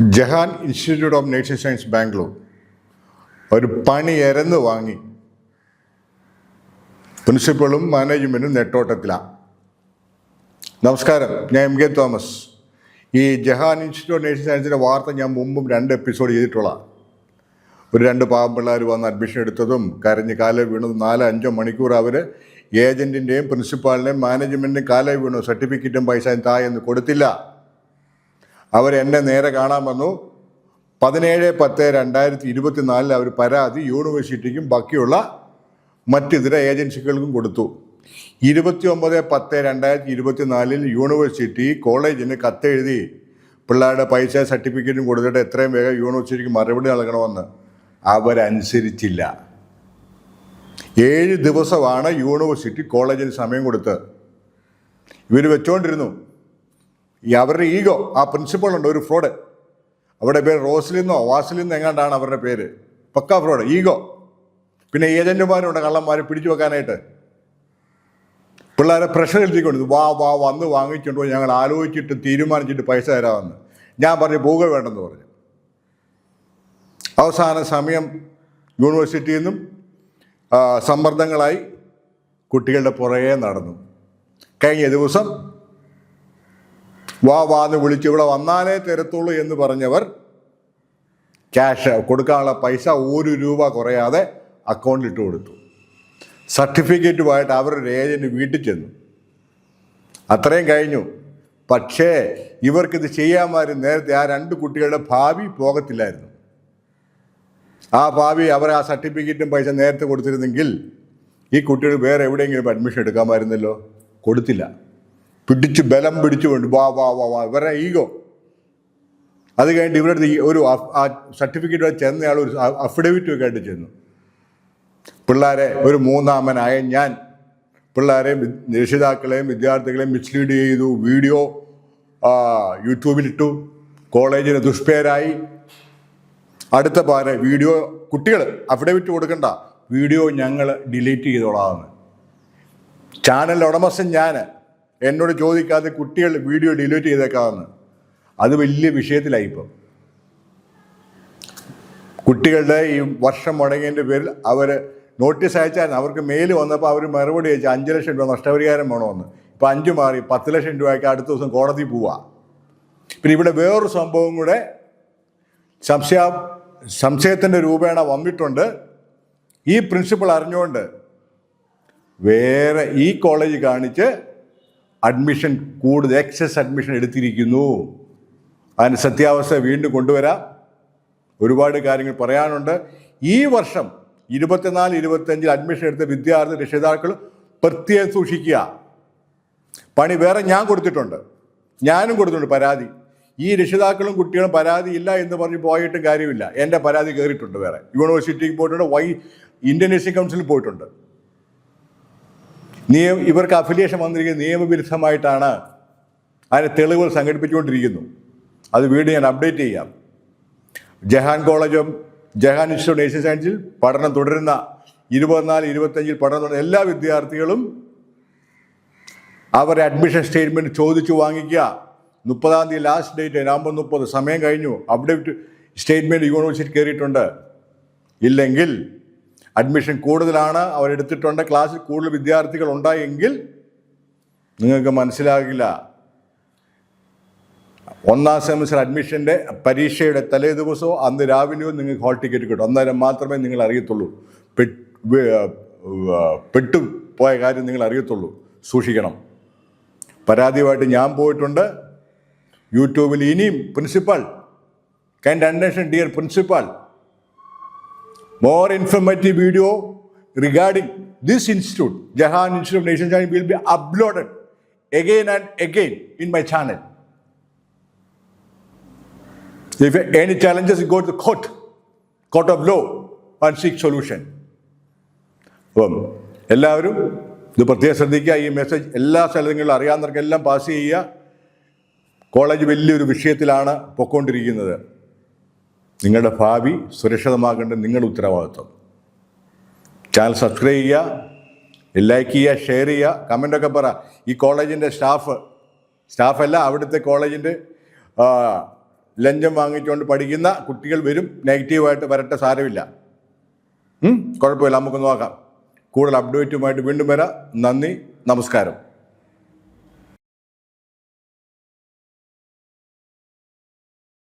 Jahan institute of nursing science Bangalore ഒരു പണി എരന്ന് വാങ്ങി. പ്രിൻസിപ്പളും മാനേജ്മെന്റും നെട്ടോട്ടത്തിലാണ് നമസ്കാരം ഞാൻ എം കെ തോമസ്. ഈ ജഹാൻ ഇൻസ്റ്റിറ്റ്യൂട്ട് ഓഫ് നേഴ്സിംഗ് സയൻസിന്റെ വാർത്ത ഞാൻ മുമ്പും രണ്ട് എപ്പിസോഡ് ചെയ്തിട്ടുള്ള ഒരു രണ്ട് പാവം പിള്ളേർ വന്ന് അഡ്മിഷൻ എടുത്തതും കരഞ്ഞ് കാലേ വീണതും നാലോ അഞ്ചോ മണിക്കൂർ അവർ ഏജന്റിന്റെയും പ്രിൻസിപ്പാളിന്റെയും മാനേജ്മെന്റിന്റെയും കാലേ വീണു സർട്ടിഫിക്കറ്റും പൈസയും തായെന്ന് കൊടുത്തില്ല. അവരെന്നെ നേരെ കാണാൻ വന്നു. പതിനേഴ് പത്ത് രണ്ടായിരത്തി ഇരുപത്തി നാലിൽ അവർ പരാതി യൂണിവേഴ്സിറ്റിക്കും ബാക്കിയുള്ള മറ്റിതര ഏജൻസികൾക്കും കൊടുത്തു. ഇരുപത്തി ഒമ്പത് പത്ത് രണ്ടായിരത്തി ഇരുപത്തി നാലിൽ യൂണിവേഴ്സിറ്റി കോളേജിന് കത്തെഴുതി പിള്ളേരുടെ പൈസ സർട്ടിഫിക്കറ്റും കൊടുത്തിട്ട് എത്രയും വേഗം യൂണിവേഴ്സിറ്റിക്ക് മറുപടി നൽകണമെന്ന് അവരനുസരിച്ചില്ല. ഏഴ് ദിവസമാണ് യൂണിവേഴ്സിറ്റി കോളേജിന് സമയം കൊടുത്ത്. ഇവർ വെച്ചുകൊണ്ടിരുന്നു ഈ അവരുടെ ഈഗോ ആ പ്രിൻസിപ്പൾ ഉണ്ട് ഒരു ഫ്രോഡ്. അവരുടെ പേര് റോസ്ലിന്നോ നിന്നോ എങ്ങാണ്ടാണ് അവരുടെ പേര്? പക്ക ഫ്രോഡ് ഈഗോ. പിന്നെ ഏജന്റുമാരുണ്ട് കള്ളന്മാരെ പിടിച്ചു വെക്കാനായിട്ട്. പിള്ളേരെ പ്രഷർ എഴുതിക്കൊണ്ട് വാ വാ വന്ന് വാങ്ങിച്ചുണ്ടോ ഞങ്ങൾ ആലോചിച്ചിട്ട് തീരുമാനിച്ചിട്ട് പൈസ തരാമെന്ന്. ഞാൻ പറഞ്ഞു പോവുക വേണ്ടെന്ന് പറഞ്ഞു. അവസാന സമയം യൂണിവേഴ്സിറ്റിയിൽ നിന്നും സമ്മർദ്ദങ്ങളായി കുട്ടികളുടെ പുറകെ നടന്നു. കഴിഞ്ഞ ദിവസം വാ വാ എന്ന് വിളിച്ച് ഇവിടെ വന്നാലേ തരത്തുള്ളൂ എന്ന് പറഞ്ഞവർ ക്യാഷ് കൊടുക്കാനുള്ള പൈസ ഒരു രൂപ കുറയാതെ അക്കൗണ്ടിൽ ഇട്ട് കൊടുത്തു. സർട്ടിഫിക്കറ്റുമായിട്ട് അവരുടെ ഏജന്റ് വീട്ടിൽ ചെന്നു. അത്രയും കഴിഞ്ഞു. പക്ഷേ ഇവർക്കിത് ചെയ്യാമാരും നേരത്തെ ആ രണ്ട് കുട്ടികളുടെ ഭാവി പോകത്തില്ലായിരുന്നു. ആ ഭാവി അവർ ആ സർട്ടിഫിക്കറ്റും പൈസ നേരത്തെ കൊടുത്തിരുന്നെങ്കിൽ ഈ കുട്ടികൾ വേറെ എവിടെയെങ്കിലും അഡ്മിഷൻ എടുക്കാമായിരുന്നല്ലോ കൊടുത്തില്ല. പിടിച്ച് ബലം പിടിച്ചു കൊണ്ട് വാ വാ വാ വാ ഇവരുടെ ഈഗോ. അത് കഴിഞ്ഞിട്ട് ഇവരുടെ ഒരു ആ സർട്ടിഫിക്കറ്റ് ചെന്നയാൾ ഒരു അഫിഡവിറ്റ് ഒക്കെ ആയിട്ട് ചെന്നു. പിള്ളേരെ ഒരു മൂന്നാമനായ ഞാൻ പിള്ളേരെയും രക്ഷിതാക്കളെയും വിദ്യാർത്ഥികളെയും മിസ്ലീഡ് ചെയ്തു. വീഡിയോ യൂട്യൂബിലിട്ടു കോളേജിന് ദുഷ്പേരായി. അടുത്ത പാര വീഡിയോ കുട്ടികൾ അഫിഡവിറ്റ് കൊടുക്കണ്ട. വീഡിയോ ഞങ്ങൾ ഡിലീറ്റ് ചെയ്തോളാമെന്ന് ചാനൽ ഉടമസ്ഥൻ ഞാൻ എന്നോട് ചോദിക്കാതെ കുട്ടികൾ വീഡിയോ ഡിലീറ്റ് ചെയ്തേക്കാമെന്ന് അത് വലിയ വിഷയത്തിലായി ഇപ്പം. കുട്ടികളുടെ ഈ വർഷം മുടങ്ങിയതിന്റെ പേരിൽ അവർ നോട്ടീസ് അയച്ചാൽ അവർക്ക് മെയിൽ വന്നപ്പോൾ അവർ മറുപടി അയച്ചു അഞ്ച് ലക്ഷം രൂപ നഷ്ടപരിഹാരം വേണമെന്ന്. ഇപ്പം അഞ്ച് മാറി പത്ത് ലക്ഷം രൂപയ്ക്ക് അടുത്ത ദിവസം കോടതി പോവുക പിന്നെ ഇവിടെ വേറൊരു സംഭവം കൂടെ സംശയ സംശയത്തിന്റെ രൂപേണ വന്നിട്ടുണ്ട്. ഈ പ്രിൻസിപ്പൾ അറിഞ്ഞുകൊണ്ട് വേറെ ഈ കോളേജ് കാണിച്ച് അഡ്മിഷൻ കൂടുതൽ എക്സസ് അഡ്മിഷൻ എടുത്തിരിക്കുന്നു. അതിന് സത്യാവസ്ഥ വീണ്ടും കൊണ്ടുവരാം. ഒരുപാട് കാര്യങ്ങൾ പറയാനുണ്ട്. ഈ വർഷം ഇരുപത്തിനാല് ഇരുപത്തഞ്ചിൽ അഡ്മിഷൻ എടുത്ത വിദ്യാർത്ഥി രക്ഷിതാക്കൾ പ്രത്യേകം സൂക്ഷിക്കുക. പണി വേറെ ഞാൻ കൊടുത്തിട്ടുണ്ട്. ഞാനും കൊടുത്തിട്ടുണ്ട് പരാതി. ഈ രക്ഷിതാക്കളും കുട്ടികളും പരാതി ഇല്ല എന്ന് പറഞ്ഞ് പോയിട്ടും കാര്യമില്ല. എന്റെ പരാതി കയറിയിട്ടുണ്ട് വേറെ. യൂണിവേഴ്സിറ്റിക്ക് പോയിട്ടുണ്ട് വൈ ഇന്ത്യൻ നേഴ്സിംഗ് കൗൺസിലിൽ പോയിട്ടുണ്ട്. നിയമ ഇവർക്ക് അഫിലിയേഷൻ വന്നിരിക്കുന്നത് നിയമവിരുദ്ധമായിട്ടാണ് അതിന് തെളിവുകൾ സംഘടിപ്പിച്ചുകൊണ്ടിരിക്കുന്നു. അത് വീണ്ടും ഞാൻ അപ്ഡേറ്റ് ചെയ്യാം. ജഹാൻ കോളേജും ജഹാൻ ഇൻസ്റ്റിറ്റ്യൂട്ട് നേഴ്സിംഗ് സയൻസിൽ പഠനം തുടരുന്ന ഇരുപത്തിനാല് ഇരുപത്തഞ്ചിൽ പഠനം തുടരുന്ന എല്ലാ വിദ്യാർത്ഥികളും അവരുടെ അഡ്മിഷൻ സ്റ്റേറ്റ്മെന്റ് ചോദിച്ചു വാങ്ങിക്കുക. മുപ്പതാം തീയതി ലാസ്റ്റ് ഡേറ്റ് നവംബർ മുപ്പത് സമയം കഴിഞ്ഞു. അപ്ഡേറ്റ് സ്റ്റേറ്റ്മെന്റ് യൂണിവേഴ്സിറ്റി കയറിയിട്ടുണ്ട്. ഇല്ലെങ്കിൽ അഡ്മിഷൻ കൂടുതലാണ് അവരെടുത്തിട്ടുണ്ട്. ക്ലാസ്സിൽ കൂടുതൽ വിദ്യാർത്ഥികൾ ഉണ്ടായെങ്കിൽ നിങ്ങൾക്ക് മനസ്സിലാകില്ല. ഒന്നാം സെമിസ്റ്റർ അഡ്മിഷന്റെ പരീക്ഷയുടെ തലേ ദിവസമോ അന്ന് രാവിലെയോ നിങ്ങൾക്ക് ഹോൾ ടിക്കറ്റ് കിട്ടും. അന്നേരം മാത്രമേ നിങ്ങൾ അറിയത്തുള്ളൂ. പെട്ടു പോയ കാര്യം നിങ്ങൾ അറിയത്തുള്ളൂ. സൂക്ഷിക്കണം. പരാതിയുമായിട്ട് ഞാൻ പോയിട്ടുണ്ട്. യൂട്യൂബിൽ ഇനിയും principal kind attention dear principal more informative video regarding this institute Jahan institute of nation science will be uploaded again and again in my channel. If any challenges, go to the court, court of law, and seek solution. അപ്പം എല്ലാവരും ഇത് പ്രത്യേകം ശ്രദ്ധിക്കുക ഈ message എല്ലാ സ്ഥലങ്ങളിലും അറിയാവുന്നവർക്കെല്ലാം pass ചെയ്യുക college വലിയൊരു വിഷയത്തിലാണ് പൊക്കോണ്ടിരിക്കുന്നത് നിങ്ങളുടെ ഭാവി സുരക്ഷിതമാകേണ്ട നിങ്ങളുടെ ഉത്തരവാദിത്വം. ചാനൽ സബ്സ്ക്രൈബ് ചെയ്യുക ലൈക്ക് ചെയ്യുക ഷെയർ ചെയ്യുക കമന്റൊക്കെ പറ. ഈ കോളേജിന്റെ സ്റ്റാഫ് സ്റ്റാഫല്ല അവിടുത്തെ കോളേജിന്റെ ലഞ്ചം വാങ്ങിച്ചുകൊണ്ട് പഠിക്കുന്ന കുട്ടികൾ വരും നെഗറ്റീവായിട്ട് വരട്ടെ സാരമില്ല. കുഴപ്പമില്ല നമുക്ക് നോക്കാം. കൂടുതൽ അപ്ഡേറ്റുമായിട്ട് വീണ്ടും വരാം. നന്ദി നമസ്കാരം.